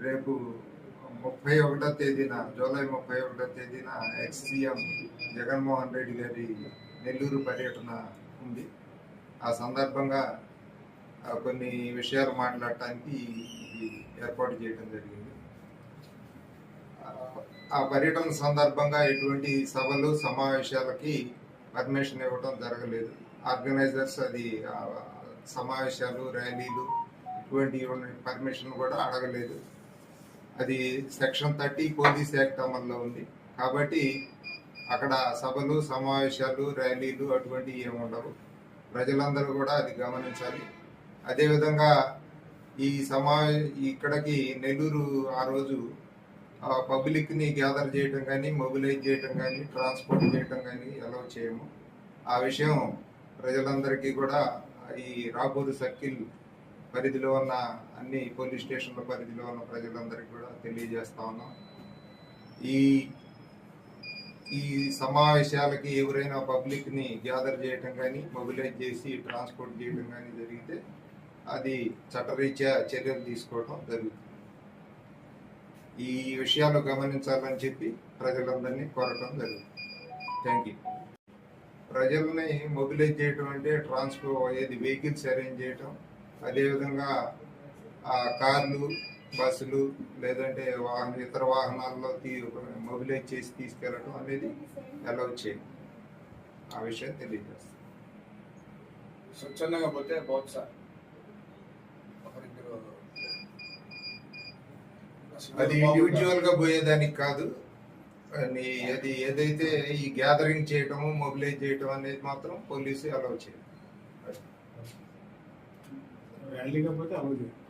రేపు ముప్పై ఒకటో తేదీన జూలై ముప్పై ఒకటో తేదీన ఎక్స్ సీఎం జగన్మోహన్ రెడ్డి గారి నెల్లూరు పర్యటన ఉంది. ఆ సందర్భంగా ఆ, కొన్ని విషయాలు మాట్లాడటానికి ఇది ఏర్పాటు చేయడం జరిగింది. ఆ, పర్యటన సందర్భంగా ఎటువంటి సభలు సమావేశాలకి పర్మిషన్ ఇవ్వడం జరగలేదు. ఆర్గనైజర్స్ అది సమావేశాలు ర్యాలీలు ఇటువంటి పర్మిషన్ కూడా అడగలేదు. అది సెక్షన్ థర్టీ పోలీస్ యాక్ట్ అమల్లో ఉంది. కాబట్టి అక్కడ సభలు సమావేశాలు ర్యాలీలు అటువంటివి ఏమి ఉండవు. ప్రజలందరూ కూడా అది గమనించాలి. అదేవిధంగా ఈ సమావే ఇక్కడికి నెల్లూరు ఆ రోజు పబ్లిక్ని గ్యాదర్ చేయటం కానీ మొబిలైజ్ చేయటం కానీ ట్రాన్స్పోర్ట్ చేయటం కానీ ఎలా చేయము. ఆ విషయం ప్రజలందరికీ కూడా ఈ రాబోదు సర్కిల్ పరిధిలో ఉన్న అన్ని పోలీస్ స్టేషన్ల పరిధిలో ఉన్న ప్రజలందరికీ కూడా తెలియజేస్తా ఉన్నాం. ఈ ఈ సమావేశాలకి ఎవరైనా పబ్లిక్ని గ్యాదర్ చేయటం కానీ మొబిలైజ్ చేసి ట్రాన్స్పోర్ట్ చేయడం కానీ జరిగితే అది చట్టరీత్యా చర్యలు తీసుకోవడం జరుగుతుంది. ఈ విషయాలు గమనించాలని చెప్పి ప్రజలందరినీ కోరటం జరుగుతుంది. Thank you. ప్రజల్ని మొబిలైజ్ చేయటం అంటే ట్రాన్స్పోర్ట్ ఏది వెహికల్స్ అరేంజ్ చేయటం అదేవిధంగా ఆ కార్లు బస్సులు లేదంటే వాహన ఇతర వాహనాల్లో తీ మొబిలైజ్ చేసి తీసుకెళ్ళటం అనేది అలౌ చేయం ఆ విషయం తెలియజేస్తాం స్వచ్ఛందంగా పోతే ఒకరిద్దరు అది ఇండివిజువల్గా పోయేదానికి కాదు. అది ఏదైతే ఈ గ్యాదరింగ్ చేయటము మొబిలైజ్ చేయటం అనేది మాత్రం పోలీసు అలౌ చేయాలి ర్యాలీ కాకపోతే అలౌ చేయాలి